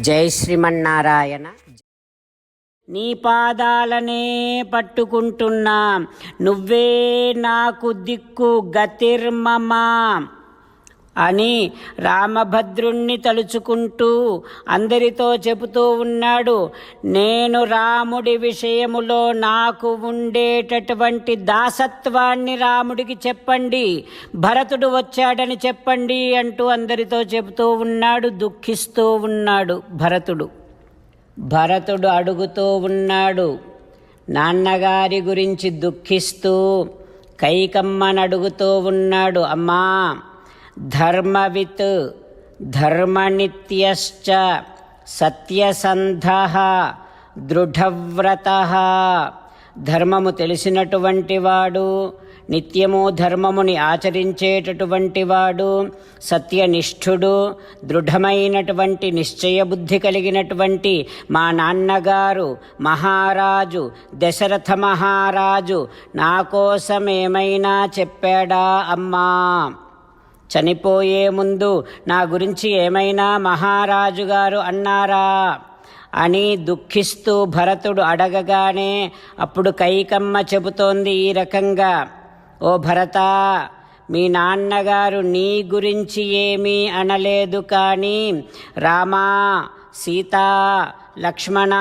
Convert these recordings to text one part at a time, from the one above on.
జై శ్రీమన్నారాయణ. నీ పాదాలనే పట్టుకుంటున్నా. నువ్వే నాకు దిక్కు గతిర్మమా. అని రామభద్రుణ్ణి తలుచుకుంటూ అందరితో చెబుతూ ఉన్నాడు. నేను రాముడి విషయములో నాకు ఉండేటటువంటి దాసత్వాన్ని రాముడికి చెప్పండి. భరతుడు వచ్చాడని చెప్పండి అంటూ అందరితో చెబుతూ ఉన్నాడు దుఃఖిస్తూ ఉన్నాడు భరతుడు. భరతుడు అడుగుతూ ఉన్నాడు నాన్నగారి గురించి దుఃఖిస్తూ కైకమ్మను అడుగుతూ ఉన్నాడు అమ్మా ధర్మవిత్ ధర్మనిత్యశ్చ సత్యసంధ దృఢవ్రత ధర్మము తెలిసినటువంటి వాడు నిత్యము ధర్మముని ఆచరించేటటువంటి వాడు సత్యనిష్ఠుడు దృఢమైనటువంటి నిశ్చయబుద్ధి కలిగినటువంటి మా నాన్నగారు మహారాజు దశరథ మహారాజు నా కోసం ఏమైనా చెప్పాడా అమ్మా? చనిపోయే ముందు నా గురించి ఏమైనా మహారాజు గారు అన్నారా? అని దుఃఖిస్తూ భరతుడు అడగగానే అప్పుడు కైకమ్మ చెబుతోంది ఈ రకంగా ఓ భరత మీ నాన్నగారు నీ గురించి ఏమీ అనలేదు కానీ రామా సీత లక్ష్మణ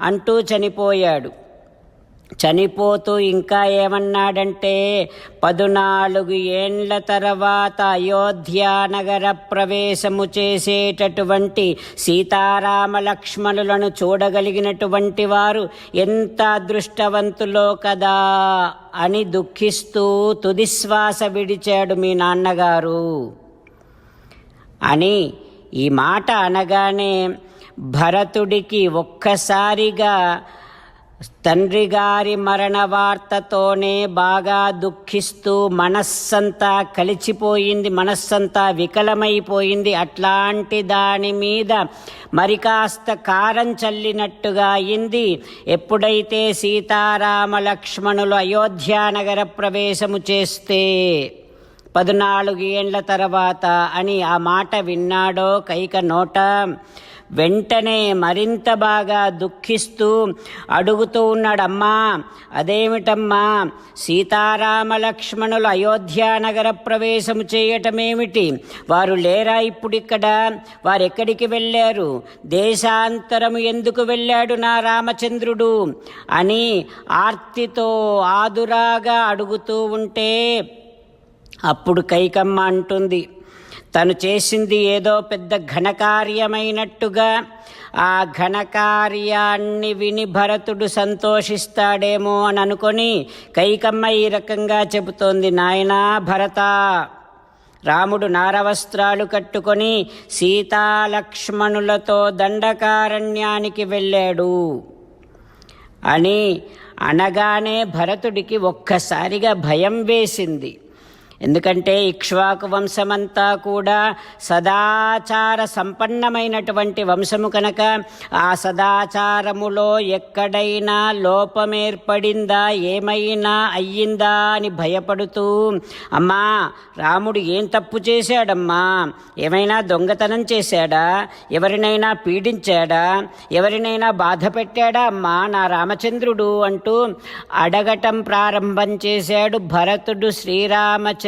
అంటూ చనిపోయాడు. చనిపోతూ ఇంకా ఏమన్నాడంటే పదునాలుగు ఏండ్ల తర్వాత అయోధ్యానగర ప్రవేశము చేసేటటువంటి సీతారామ లక్ష్మణులను చూడగలిగినటువంటి వారు ఎంత అదృష్టవంతులో కదా అని దుఃఖిస్తూ తుదిశ్వాస విడిచాడు మీ నాన్నగారు. అని ఈ మాట అనగానే భరతుడికి ఒక్కసారిగా తండ్రి గారి మరణ వార్తతోనే బాగా దుఃఖిస్తూ మనస్సంతా కలిసిపోయింది మనస్సంతా వికలమైపోయింది. అట్లాంటి దాని మీద మరి కాస్త కారం చల్లినట్టుగా అయింది. ఎప్పుడైతే సీతారామ లక్ష్మణులు అయోధ్యానగర ప్రవేశము చేస్తే పద్నాలుగు ఏండ్ల తర్వాత అని ఆ మాట విన్నాడో కైక నోట. వెంటనే మరింత బాగా దుఃఖిస్తూ అడుగుతూ ఉన్నాడమ్మా అదేమిటమ్మా సీతారామ లక్ష్మణులు అయోధ్యానగర ప్రవేశము చేయటమేమిటి? వారు లేరా ఇప్పుడిక్కడ? వారెక్కడికి వెళ్ళారు? దేశాంతరము ఎందుకు వెళ్ళాడు నా రామచంద్రుడు? అని ఆర్తితో ఆదురాగా అడుగుతూ ఉంటే అప్పుడు కైకమ్మ అంటుంది తను చేసింది ఏదో పెద్ద ఘనకార్యమైనట్టుగా ఆ ఘనకార్యాన్ని విని భరతుడు సంతోషిస్తాడేమో అని అనుకొని కైకమ్మ ఈ రకంగా చెబుతోంది నాయనా భరత రాముడు నారవస్త్రాలు కట్టుకొని సీతాలక్ష్మణులతో దండకారణ్యానికి వెళ్ళాడు అని అనగానే భరతుడికి ఒక్కసారిగా భయం వేసింది. ఎందుకంటే ఇక్ష్వాకు వంశమంతా కూడా సదాచార సంపన్నమైనటువంటి వంశము కనుక ఆ సదాచారములో ఎక్కడైనా లోపమేర్పడిందా ఏమైనా అయ్యిందా అని భయపడుతూ అమ్మా రాముడు ఏం తప్పు చేశాడమ్మా? ఏమైనా దొంగతనం చేశాడా? ఎవరినైనా పీడించాడా? ఎవరినైనా బాధ పెట్టాడా? అమ్మా నా రామచంద్రుడు అంటూ అడగటం ప్రారంభం చేశాడు భరతుడు శ్రీరామచంద్ర